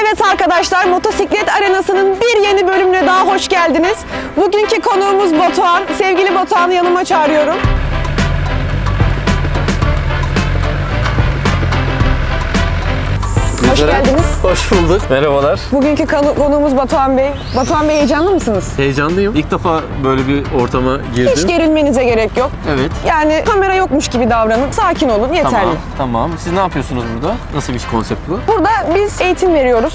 Evet arkadaşlar motosiklet arenasının bir yeni bölümüne daha hoş geldiniz. Bugünkü konuğumuz Batuhan. Sevgili Batuhan'ı yanıma çağırıyorum. Hoş geldiniz. Hoş bulduk. Merhabalar. Bugünkü konu- konuğumuz Batuhan Bey. Batuhan Bey heyecanlı mısınız? Heyecanlıyım. İlk defa böyle bir ortama girdim. Hiç gerilmenize gerek yok. Evet. Yani kamera yokmuş gibi davranın. Sakin olun yeterli. Tamam, tamam. Siz ne yapıyorsunuz burada? Nasıl bir konsept bu? Burada biz eğitim veriyoruz.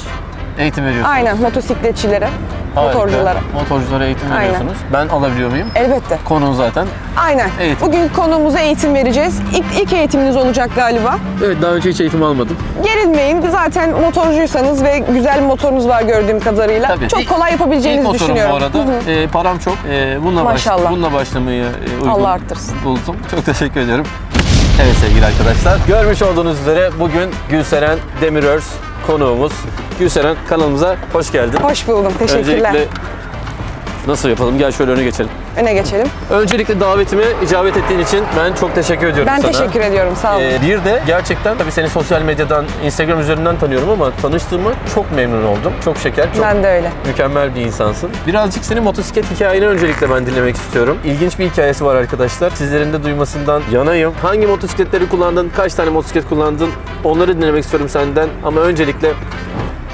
Eğitim veriyorsunuz. Aynen motosikletçilere, Harika. motorculara. Motorculara eğitim Aynen. veriyorsunuz. Ben alabiliyor muyum? Elbette. Konu zaten. Aynen. Eğitim. Bugün konuğumuza eğitim vereceğiz. İlk, ilk eğitiminiz olacak galiba. Evet, daha önce hiç eğitim almadım. Gerilmeyin. Zaten motorcuysanız ve güzel motorunuz var gördüğüm kadarıyla. Tabii. Çok İlk- kolay İlk yapabileceğinizi motorum düşünüyorum. bu arada. Hı hı. Ee, param çok. Ee, bununla, baş, Maşallah. bununla başlamayı e, uygun Allah arttırsın. buldum. Çok teşekkür ediyorum. Evet sevgili arkadaşlar. Görmüş olduğunuz üzere bugün Gülseren Demirörs konuğumuz. Gülseren kanalımıza hoş geldin. Hoş buldum. Teşekkürler. Öncelikle nasıl yapalım? Gel şöyle öne geçelim. Öne geçelim. Öncelikle davetime icabet ettiğin için ben çok teşekkür ediyorum Ben sana. teşekkür ediyorum. Sağ olun. Ee, bir de gerçekten tabii seni sosyal medyadan, Instagram üzerinden tanıyorum ama tanıştığıma çok memnun oldum. Çok şeker, çok ben de öyle. mükemmel bir insansın. Birazcık senin motosiklet hikayeni öncelikle ben dinlemek istiyorum. İlginç bir hikayesi var arkadaşlar. Sizlerin de duymasından yanayım. Hangi motosikletleri kullandın, kaç tane motosiklet kullandın onları dinlemek istiyorum senden. Ama öncelikle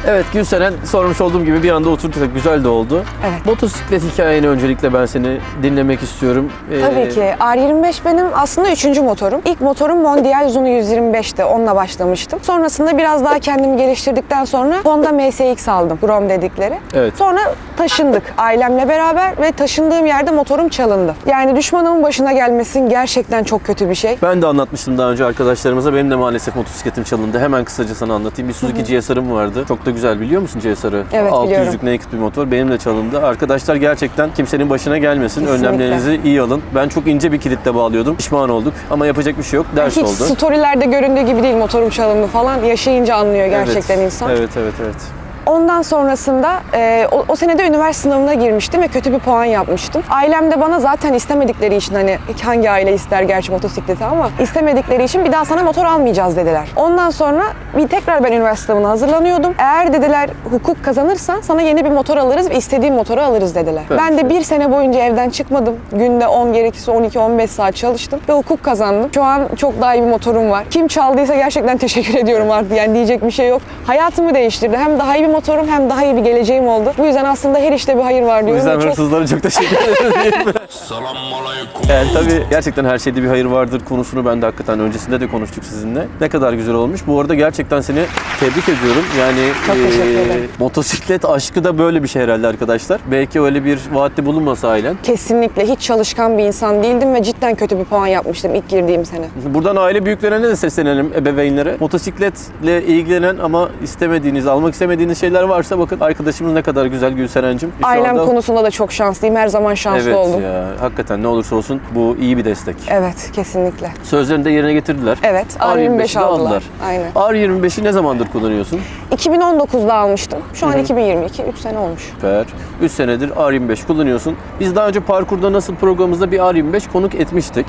Evet Gülseren sormuş olduğum gibi bir anda oturduk. Güzel de oldu. Evet. Motosiklet hikayeni öncelikle ben seni dinlemek istiyorum. Ee, Tabii ki. R25 benim aslında üçüncü motorum. İlk motorum Mondial Zuno 125'ti. Onunla başlamıştım. Sonrasında biraz daha kendimi geliştirdikten sonra Honda MSX aldım. Grom dedikleri. Evet. Sonra taşındık ailemle beraber ve taşındığım yerde motorum çalındı. Yani düşmanımın başına gelmesin gerçekten çok kötü bir şey. Ben de anlatmıştım daha önce arkadaşlarımıza. Benim de maalesef motosikletim çalındı. Hemen kısaca sana anlatayım. Bir Suzuki GSR'ım vardı. Çok da güzel biliyor musun GSR'ı? Evet, 600'lük biliyorum. naked bir motor. Benim de çalındı. Arkadaşlar gerçekten kimsenin başına gelmesin. Kesinlikle. Önlemlerinizi iyi alın. Ben çok ince bir kilitle bağlıyordum. Pişman olduk. Ama yapacak bir şey yok. Ders Hiç oldu. storylerde göründüğü gibi değil motorum çalındı falan. Yaşayınca anlıyor gerçekten evet. insan. Evet, evet, evet. Ondan sonrasında e, o, o senede üniversite sınavına girmiştim ve kötü bir puan yapmıştım. Ailem de bana zaten istemedikleri için hani hangi aile ister gerçi motosikleti ama istemedikleri için bir daha sana motor almayacağız dediler. Ondan sonra bir tekrar ben üniversite sınavına hazırlanıyordum. Eğer dediler hukuk kazanırsan sana yeni bir motor alırız ve istediğin motoru alırız dediler. Evet. Ben de bir sene boyunca evden çıkmadım. Günde 10 gerekirse 12-15 saat çalıştım ve hukuk kazandım. Şu an çok daha iyi bir motorum var. Kim çaldıysa gerçekten teşekkür ediyorum artık. Yani diyecek bir şey yok. Hayatımı değiştirdi. Hem daha iyi bir motorum hem daha iyi bir geleceğim oldu. Bu yüzden aslında her işte bir hayır var O diyorum. yüzden ve çok... hırsızlara çok teşekkür ederim. Selamünaleyküm. Yani tabii gerçekten her şeyde bir hayır vardır konusunu ben de hakikaten öncesinde de konuştuk sizinle. Ne kadar güzel olmuş. Bu arada gerçekten seni tebrik ediyorum. Yani Çok teşekkür ederim. motosiklet aşkı da böyle bir şey herhalde arkadaşlar. Belki öyle bir vaatte bulunmasa ailen. Kesinlikle hiç çalışkan bir insan değildim ve cidden kötü bir puan yapmıştım ilk girdiğim sene. Buradan aile büyüklerine de seslenelim, ebeveynlere. Motosikletle ilgilenen ama istemediğiniz, almak istemediğiniz şeyler varsa bakın arkadaşımız ne kadar güzel Gülseren'cim. Ailem anda- konusunda da çok şanslıyım. Her zaman şanslı Evet oldum. ya hakikaten ne olursa olsun bu iyi bir destek. Evet kesinlikle. Sözlerini de yerine getirdiler. Evet R25 de aldılar. Aynen. R25'i ne zamandır kullanıyorsun? 2019'da almıştım. Şu an 2022. 3 sene olmuş. Süper. 3 senedir R25 kullanıyorsun. Biz daha önce parkurda nasıl programımızda bir R25 konuk etmiştik.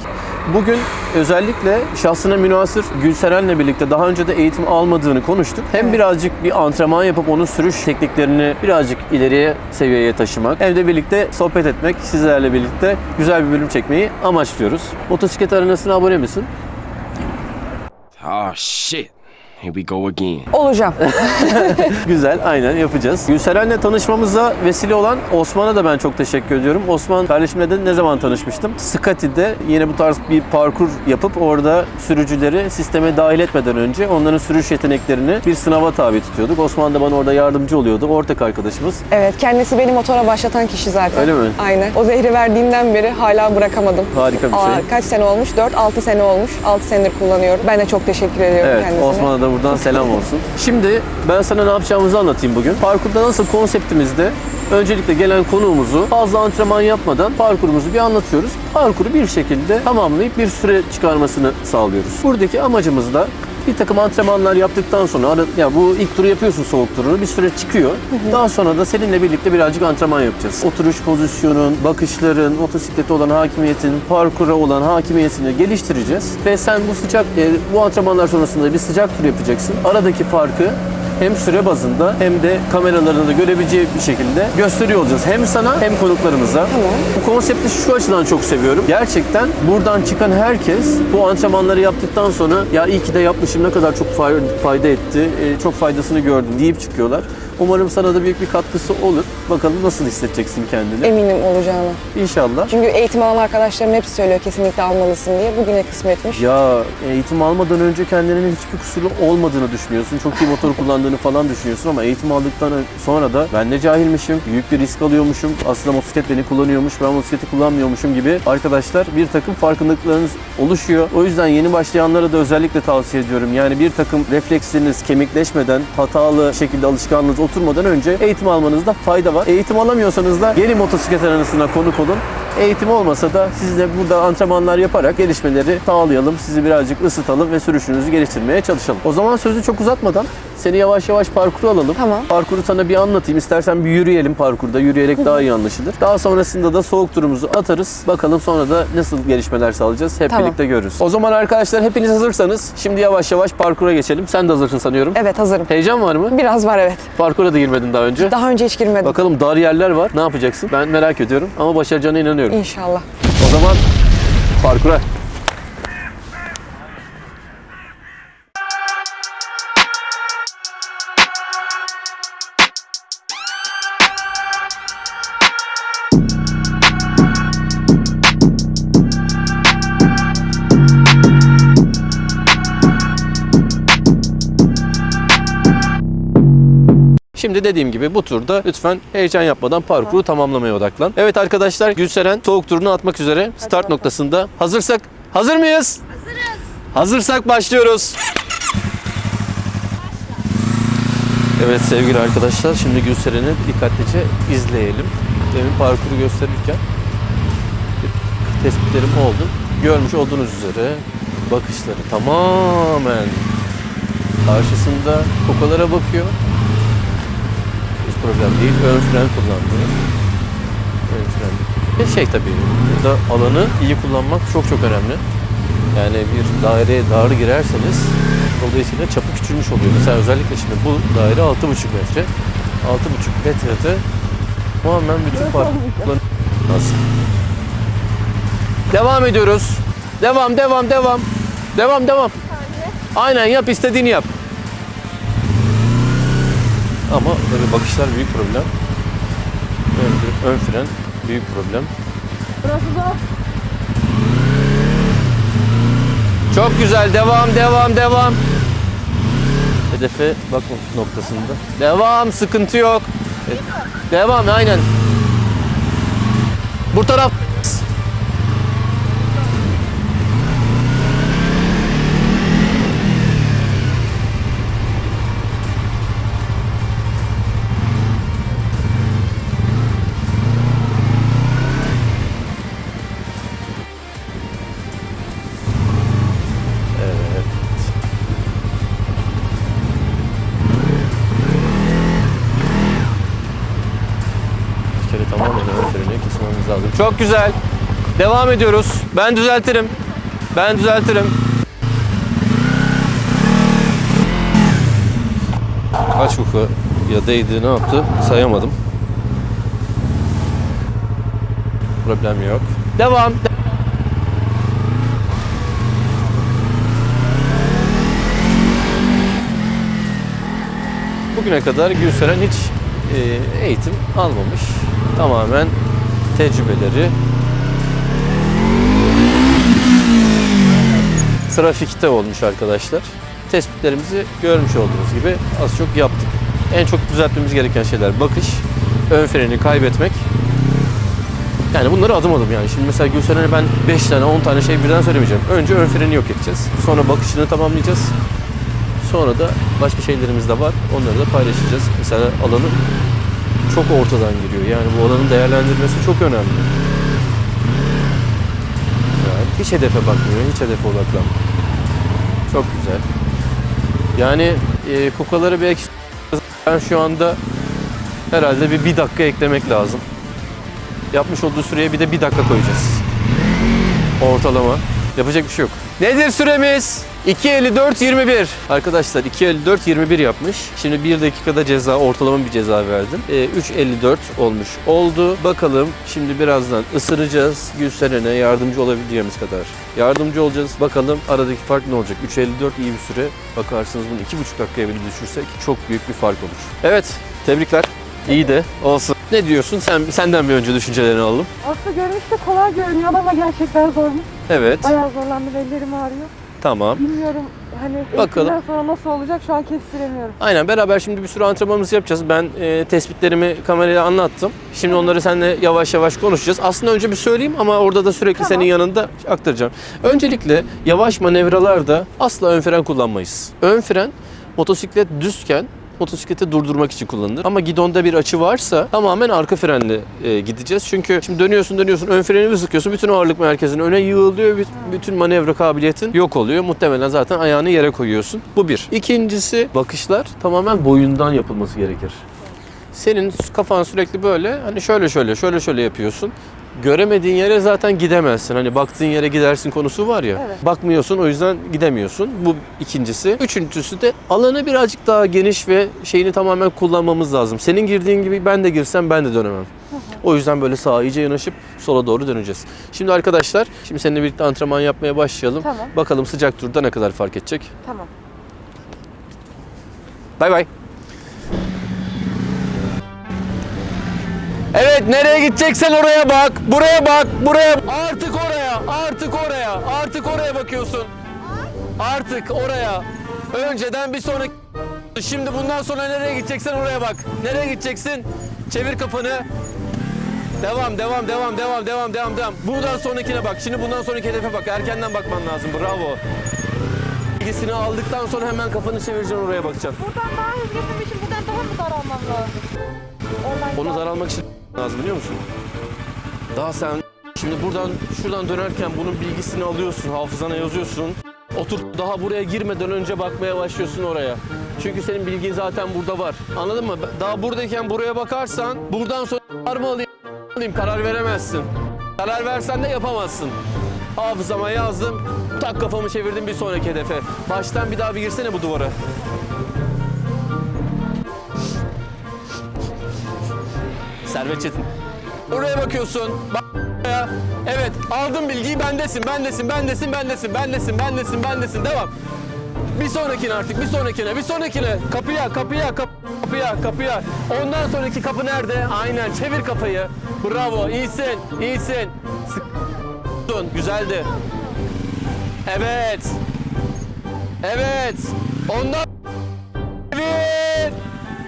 Bugün özellikle şahsına münasır Gülseren'le birlikte daha önce de eğitim almadığını konuştuk. Hem birazcık bir antrenman yapıp onun sürüş tekniklerini birazcık ileriye seviyeye taşımak hem de birlikte sohbet etmek, sizlerle birlikte güzel bir bölüm çekmeyi amaçlıyoruz. Motosiklet arenasına abone misin? Oh shit. Here we go again. Olacağım. Güzel, aynen yapacağız. Gülseren'le tanışmamıza vesile olan Osman'a da ben çok teşekkür ediyorum. Osman kardeşimle de ne zaman tanışmıştım? Scotty'de yine bu tarz bir parkur yapıp orada sürücüleri sisteme dahil etmeden önce onların sürüş yeteneklerini bir sınava tabi tutuyorduk. Osman da bana orada yardımcı oluyordu. Ortak arkadaşımız. Evet kendisi beni motora başlatan kişi zaten. Öyle mi? Aynen. O zehri verdiğinden beri hala bırakamadım. Harika bir Aa, şey. kaç sene olmuş? 4-6 sene olmuş. 6 senedir kullanıyorum. Ben de çok teşekkür ediyorum Evet, kendisine. Osman'a da buradan selam olsun. Şimdi ben sana ne yapacağımızı anlatayım bugün. Parkurda nasıl konseptimizde öncelikle gelen konuğumuzu fazla antrenman yapmadan parkurumuzu bir anlatıyoruz. Parkuru bir şekilde tamamlayıp bir süre çıkarmasını sağlıyoruz. Buradaki amacımız da bir takım antrenmanlar yaptıktan sonra ara- ya bu ilk turu yapıyorsun soğuk turunu bir süre çıkıyor. Daha sonra da seninle birlikte birazcık antrenman yapacağız. Oturuş pozisyonun, bakışların, motosiklete olan hakimiyetin, parkura olan hakimiyetini geliştireceğiz. Ve sen bu sıcak e, bu antrenmanlar sonrasında bir sıcak tur yapacaksın. Aradaki farkı hem süre bazında hem de kameralarında da görebileceği bir şekilde gösteriyor olacağız. Hem sana hem konuklarımıza. Bu konsepti şu açıdan çok seviyorum. Gerçekten buradan çıkan herkes bu antrenmanları yaptıktan sonra ya iyi ki de yapmışım ne kadar çok fay- fayda etti, e, çok faydasını gördüm deyip çıkıyorlar. Umarım sana da büyük bir katkısı olur. Bakalım nasıl hissedeceksin kendini. Eminim olacağını. İnşallah. Çünkü eğitim alan arkadaşlarım hepsi söylüyor kesinlikle almalısın diye. Bugüne kısmetmiş. Ya eğitim almadan önce kendinin hiçbir kusuru olmadığını düşünüyorsun. Çok iyi motor kullandığını falan düşünüyorsun ama eğitim aldıktan sonra da ben ne cahilmişim, büyük bir risk alıyormuşum. Aslında motosiklet beni kullanıyormuş, ben motosikleti kullanmıyormuşum gibi arkadaşlar bir takım farkındalıklarınız oluşuyor. O yüzden yeni başlayanlara da özellikle tavsiye ediyorum. Yani bir takım refleksleriniz kemikleşmeden, hatalı şekilde alışkanlığınız oturmadan önce eğitim almanızda fayda var. Eğitim alamıyorsanız da gelin motosiklet aranasına konuk olun. Eğitim olmasa da sizle burada antrenmanlar yaparak gelişmeleri sağlayalım. Sizi birazcık ısıtalım ve sürüşünüzü geliştirmeye çalışalım. O zaman sözü çok uzatmadan seni yavaş yavaş parkura alalım. Tamam. Parkuru sana bir anlatayım. İstersen bir yürüyelim parkurda. Yürüyerek daha iyi anlaşılır. Daha sonrasında da soğuk turumuzu atarız. Bakalım sonra da nasıl gelişmeler sağlayacağız. Hep Tamam. birlikte görürüz. O zaman arkadaşlar hepiniz hazırsanız şimdi yavaş yavaş parkura geçelim. Sen de hazırsın sanıyorum. Evet hazırım. Heyecan var mı? Biraz var evet. Parkura da girmedin daha önce. Daha önce hiç girmedim. Bakalım dar yerler var. Ne yapacaksın? Ben merak ediyorum ama başaracağına inanıyorum. İnşallah. O zaman parkura. Şimdi dediğim gibi bu turda lütfen heyecan yapmadan parkuru tamamlamaya odaklan. Evet arkadaşlar Gülseren soğuk turunu atmak üzere start noktasında. Hazırsak hazır mıyız? Hazırız. Hazırsak başlıyoruz. Evet sevgili arkadaşlar şimdi Gülseren'i dikkatlice izleyelim. Demin parkuru gösterirken tespitlerim oldu. Görmüş olduğunuz üzere bakışları tamamen karşısında kokalara bakıyor. Problem değil. Ön fren kullandı. Ön fren. Bir şey tabii. Burada alanı iyi kullanmak çok çok önemli. Yani bir daireye dar girerseniz dolayısıyla çapı küçülmüş oluyor. Mesela özellikle şimdi bu daire 6,5 metre. 6,5 metrede tamamen bütün parkurlar nasıl? Devam ediyoruz. Devam, devam, devam. Devam, devam. Aynen yap istediğini yap. Ama tabii bakışlar büyük problem. Ön, ön fren büyük problem. Çok güzel. Devam, devam, devam. Hedefe bakma noktasında. Devam, sıkıntı yok. Devam, aynen. Bu taraf. Çok güzel. Devam ediyoruz. Ben düzeltirim. Ben düzeltirim. Kaç kuka ya değdi ne yaptı sayamadım. Problem yok. Devam. Bugüne kadar Gülseren hiç e, eğitim almamış. Tamamen tecrübeleri trafikte olmuş arkadaşlar. Tespitlerimizi görmüş olduğunuz gibi az çok yaptık. En çok düzeltmemiz gereken şeyler bakış, ön freni kaybetmek. Yani bunları adım adım yani. Şimdi mesela Gülseren'e ben 5 tane 10 tane şey birden söylemeyeceğim. Önce ön freni yok edeceğiz. Sonra bakışını tamamlayacağız. Sonra da başka şeylerimiz de var. Onları da paylaşacağız. Mesela alanı çok ortadan giriyor. Yani bu alanın değerlendirmesi çok önemli. Yani hiç hedefe bakmıyor, hiç hedefe odaklanmıyor. Çok güzel. Yani e, kukaları belki ben şu anda herhalde bir, bir dakika eklemek lazım. Yapmış olduğu süreye bir de bir dakika koyacağız. Ortalama. Yapacak bir şey yok. Nedir süremiz? 2.54 21. Arkadaşlar 2.54 21 yapmış. Şimdi 1 dakikada ceza ortalama bir ceza verdim. Ee, 3.54 olmuş oldu. Bakalım şimdi birazdan ısıracağız. Gülseren'e yardımcı olabileceğimiz kadar yardımcı olacağız. Bakalım aradaki fark ne olacak? 3.54 iyi bir süre. Bakarsınız bunu 2.5 dakikaya bile düşürsek çok büyük bir fark olur. Evet tebrikler. İyi de olsun. Ne diyorsun? Sen senden bir önce düşüncelerini alalım. Aslında görünüşte kolay görünüyor ama gerçekten zormuş. Evet. Bayağı zorlandım, ellerim ağrıyor. Tamam. Bilmiyorum hani Bakalım. eğitimden sonra nasıl olacak şu an kestiremiyorum. Aynen beraber şimdi bir sürü antrenmanımızı yapacağız. Ben e, tespitlerimi kameraya anlattım. Şimdi onları seninle yavaş yavaş konuşacağız. Aslında önce bir söyleyeyim ama orada da sürekli Tamam. senin yanında aktaracağım. Öncelikle yavaş manevralarda asla ön fren kullanmayız. Ön fren motosiklet düzken motosikleti durdurmak için kullanılır. Ama gidonda bir açı varsa tamamen arka frenle e, gideceğiz. Çünkü şimdi dönüyorsun dönüyorsun ön freni bir sıkıyorsun. Bütün ağırlık merkezin öne yığılıyor. büt- Bütün manevra kabiliyetin yok oluyor. Muhtemelen zaten ayağını yere koyuyorsun. Bu bir. İkincisi bakışlar tamamen boyundan yapılması gerekir. Senin kafan sürekli böyle hani şöyle şöyle şöyle şöyle yapıyorsun. Göremediğin yere zaten gidemezsin. Hani baktığın yere gidersin konusu var ya. Evet. Bakmıyorsun o yüzden gidemiyorsun. Bu ikincisi. Üçüncüsü de alanı birazcık daha geniş ve şeyini tamamen kullanmamız lazım. Senin girdiğin gibi ben de girsem ben de dönemem. O yüzden böyle sağa iyice yanaşıp sola doğru döneceğiz. Şimdi arkadaşlar, şimdi seninle birlikte antrenman yapmaya başlayalım. Tamam. Bakalım sıcak turda ne kadar fark edecek. Tamam. Bay bay. Evet nereye gideceksen oraya bak. Buraya bak. Buraya. Artık oraya. Artık oraya. Artık oraya bakıyorsun. Artık oraya. Önceden bir sonraki Şimdi bundan sonra nereye gideceksen oraya bak. Nereye gideceksin? Çevir kafanı. Devam, devam, devam, devam, devam, devam, devam. Buradan sonrakine bak. Şimdi bundan sonraki hedefe bak. Erkenden bakman lazım. Bravo. Bilgisini aldıktan sonra hemen kafanı çevireceksin oraya bakacaksın. Buradan daha hızlı gitmem için buradan daha mı daralmam lazım? Oradan Onu daralmak için lazım biliyor musun? Daha sen şimdi buradan şuradan dönerken bunun bilgisini alıyorsun, hafızana yazıyorsun. Otur daha buraya girmeden önce bakmaya başlıyorsun oraya. Çünkü senin bilgin zaten burada var. Anladın mı? Daha buradayken buraya bakarsan buradan sonra karar mı alayım karar veremezsin. Karar versen de yapamazsın. Hafızama yazdım. Tak kafamı çevirdim bir sonraki hedefe. Baştan bir daha bir girsene bu duvara. Servet Çetin. Oraya bakıyorsun. Bak oraya. Evet aldım bilgiyi bendesin, bendesin, bendesin, bendesin, bendesin, bendesin, bendesin. Devam. Bir sonrakine artık, bir sonrakine, bir sonrakine. Kapıya, kapıya, kap- kapıya, kapıya. Ondan sonraki kapı nerede? Aynen, çevir kafayı. Bravo, iyisin, iyisin. Sık- Güzeldi. Evet. Evet. Ondan...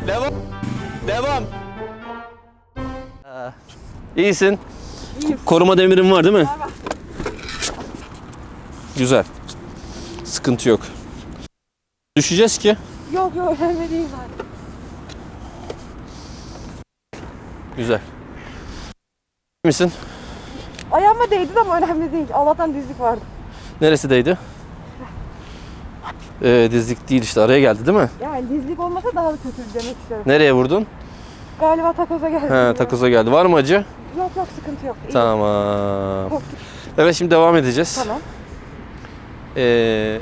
Devam. Devam. İyisin. Koruma demirin var değil mi? Güzel. Sıkıntı yok. Düşeceğiz ki. Yok yok önemli değil zaten. Güzel. İyi misin? Ayağıma değdi de ama önemli değil. Allah'tan dizlik vardı. Neresi değdi? Ee, dizlik değil işte araya geldi değil mi? Yani dizlik olmasa daha da kötü demek istiyorum. Nereye vurdun? Galiba takoza geldi. He takoza geldi. Var mı acı? Yok yok sıkıntı yok. İyi. Tamam. Korktum. Evet şimdi devam edeceğiz. Tamam. Ee,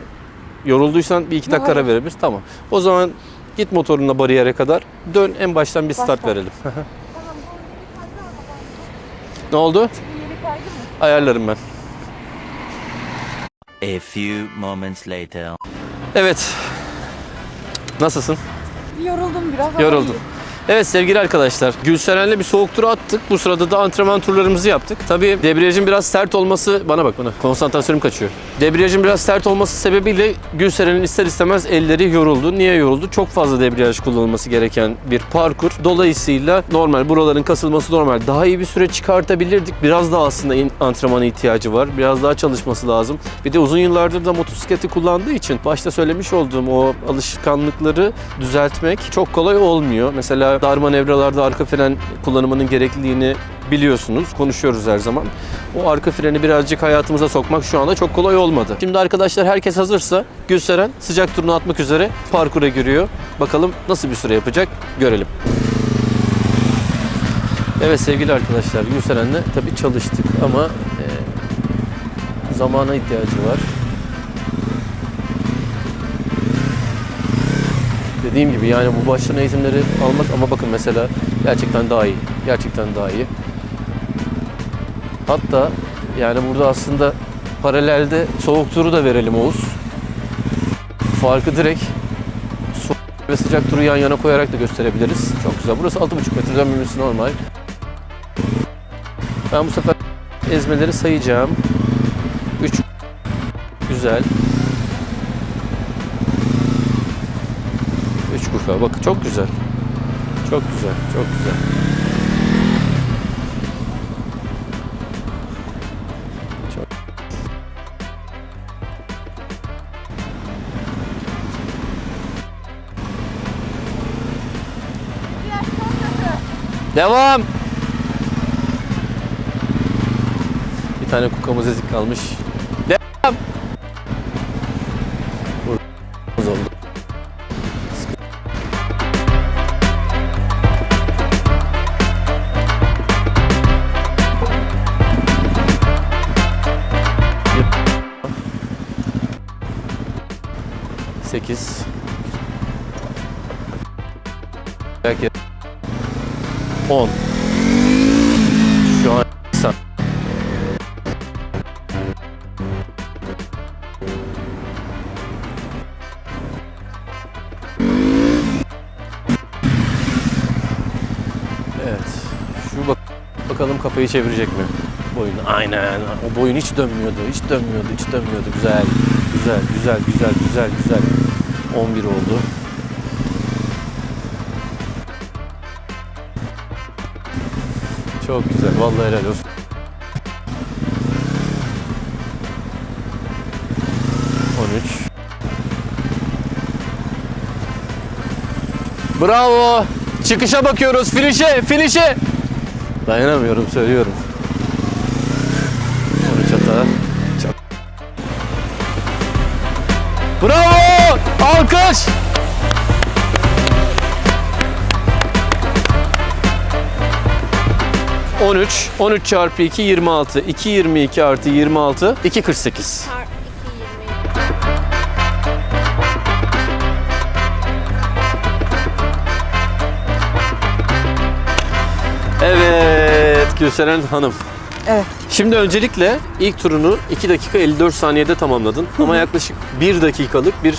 yorulduysan bir iki dakika ara verebiliriz. Tamam. O zaman git motorunla bariyere kadar. Dön en baştan bir start Baştan. verelim. ne oldu? Yeri kaydı mı? Ayarlarım ben. A few moments later. Evet. Nasılsın? Yoruldum biraz ama Yoruldum. iyi. Evet sevgili arkadaşlar, Gülseren'le bir soğuk turu attık. Bu sırada da antrenman turlarımızı yaptık. Tabii debriyajın biraz sert olması, bana bak bana, konsantrasyonum kaçıyor. Debriyajın biraz sert olması sebebiyle Gülseren'in ister istemez elleri yoruldu. Niye yoruldu? Çok fazla debriyaj kullanılması gereken bir parkur. Dolayısıyla normal, buraların kasılması normal. Daha iyi bir süre çıkartabilirdik. Biraz daha aslında antrenmana ihtiyacı var. Biraz daha çalışması lazım. Bir de uzun yıllardır da motosikleti kullandığı için başta söylemiş olduğum o alışkanlıkları düzeltmek çok kolay olmuyor. Mesela dar manevralarda arka fren kullanımının gerekliliğini biliyorsunuz. Konuşuyoruz her zaman. O arka freni birazcık hayatımıza sokmak şu anda çok kolay olmadı. Şimdi arkadaşlar herkes hazırsa Gülseren sıcak turunu atmak üzere parkura giriyor. Bakalım nasıl bir süre yapacak görelim. Evet sevgili arkadaşlar Gülseren'le tabii çalıştık ama e, zamana ihtiyacı var. Dediğim gibi yani bu baştan eğitimleri almak ama bakın mesela gerçekten daha iyi. Gerçekten daha iyi. Hatta yani burada aslında paralelde soğuk turu da verelim Oğuz. Farkı direkt soğuk ve sıcak turu yan yana koyarak da gösterebiliriz. Çok güzel. Burası 6,5 metre dönmemesi normal. Ben bu sefer ezmeleri sayacağım. 3 güzel. 3 kuka. Bakın çok güzel. Çok güzel. Çok güzel. Devam. Bir tane kukamız ezik kalmış. Evet. Şu bak bakalım kafayı çevirecek mi? Boyun. Aynen. O boyun hiç dönmüyordu. Hiç dönmüyordu. Hiç dönmüyordu. Güzel. Güzel, güzel, güzel, güzel, güzel. 11 oldu. Çok güzel. Vallahi helal olsun. Bravo. Çıkışa bakıyoruz. Finişe, finişe. Dayanamıyorum söylüyorum. 13 hata. Çok. Bravo! Alkış! ...13, 13 çarpı 2, 26. 2, 22 artı 26, 2, 48. Çarpı 2 Gülseren Hanım. Evet. Şimdi öncelikle ilk turunu 2 dakika 54 saniyede tamamladın. Ama yaklaşık 1 dakikalık bir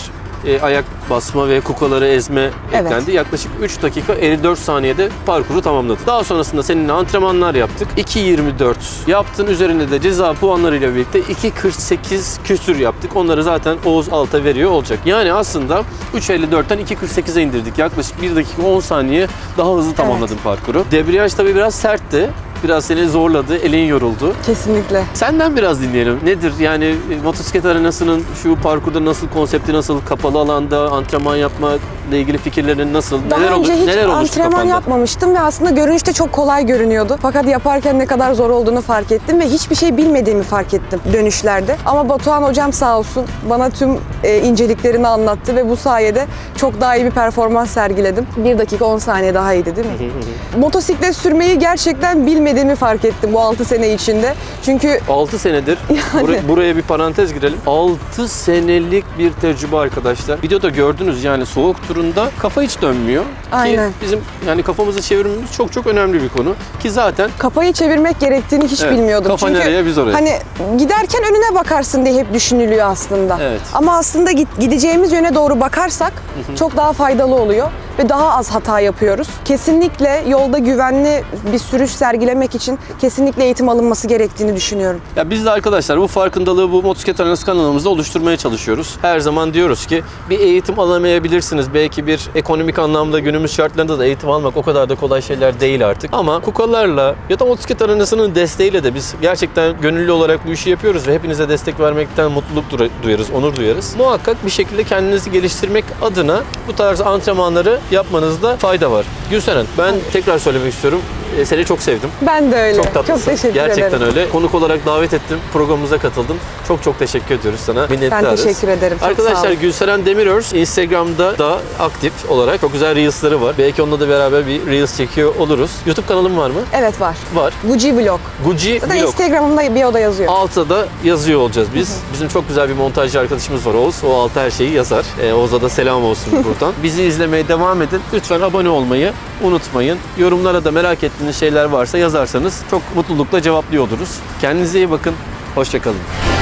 e, ayak basma ve kukaları ezme Evet. eklendi. Yaklaşık 3 dakika 54 saniyede parkuru tamamladın. Daha sonrasında seninle antrenmanlar yaptık. 2.24 yaptın. Üzerinde de ceza puanlarıyla birlikte 2.48 küsür yaptık. Onları zaten Oğuz Alta veriyor olacak. Yani aslında 3.54'ten 2.48'e indirdik. Yaklaşık 1 dakika 10 saniye daha hızlı tamamladın parkuru. Debriyaj tabii biraz sertti. Biraz seni zorladı, elin yoruldu. Kesinlikle. Senden biraz dinleyelim. Nedir yani e, motosiklet arenasının şu parkurda nasıl konsepti nasıl kapalı alanda antrenman yapma ile ilgili fikirlerin nasıl? Daha neler önce oldu- hiç neler antrenman kafanda? yapmamıştım ve aslında görünüşte çok kolay görünüyordu. Fakat yaparken ne kadar zor olduğunu fark ettim ve hiçbir şey bilmediğimi fark ettim dönüşlerde. Ama Batuhan hocam sağ olsun bana tüm e, inceliklerini anlattı ve bu sayede çok daha iyi bir performans sergiledim. 1 dakika 10 saniye daha iyiydi değil mi? Motosiklet sürmeyi gerçekten bilmediğimi fark ettim bu 6 sene içinde. Çünkü 6 senedir bura- buraya bir parantez girelim. 6 senelik bir tecrübe arkadaşlar. Videoda gördünüz yani soğuk turunda kafa hiç dönmüyor. Aynen. Ki bizim yani kafamızı çevirmemiz çok çok önemli bir konu. Ki zaten kafayı çevirmek gerektiğini hiç Evet, bilmiyordum. kafa Çünkü nereye, biz oraya. Hani giderken önüne bakarsın diye hep düşünülüyor aslında. Evet. Ama aslında gideceğimiz yöne doğru bakarsak çok daha faydalı oluyor ve daha az hata yapıyoruz. Kesinlikle yolda güvenli bir sürüş sergilemek için kesinlikle eğitim alınması gerektiğini düşünüyorum. Ya biz de arkadaşlar bu farkındalığı bu motosiklet arenası kanalımızda oluşturmaya çalışıyoruz. Her zaman diyoruz ki bir eğitim alamayabilirsiniz. Belki bir ekonomik anlamda günümüz şartlarında da eğitim almak o kadar da kolay şeyler değil artık. Ama kukalarla ya da motosiklet arenasının desteğiyle de biz gerçekten gönüllü olarak bu işi yapıyoruz ve hepinize destek vermekten mutluluk duyarız, onur duyarız. Muhakkak bir şekilde kendinizi geliştirmek adına bu tarz antrenmanları yapmanızda fayda var. Gülseren ben tekrar söylemek istiyorum. e, seni çok sevdim. Ben de öyle. Çok tatlısın. Çok teşekkür Gerçekten ederim. öyle. Konuk olarak davet ettim. Programımıza katıldın. Çok çok teşekkür ediyoruz sana. Minnettarız. teşekkür ederim. Çok sağ Arkadaşlar olun. Gülseren Demirörs Instagram'da da aktif olarak çok güzel Reels'ları var. Belki onunla da beraber bir Reels çekiyor oluruz. YouTube kanalın var mı? Evet var. Var. Gucci Vlog. Gucci Zaten Vlog. Instagram'ımda bir oda yazıyor. Altta da yazıyor olacağız biz. Bizim çok güzel bir montajcı arkadaşımız var Oğuz. O altta her şeyi yazar. Ee, Oğuz'a da selam olsun buradan. Bizi izlemeye devam edin. Lütfen abone olmayı unutmayın. Yorumlara da merak ettiğiniz şeyler varsa yazarsanız çok mutlulukla cevaplıyor oluruz. Kendinize iyi bakın. Hoşçakalın.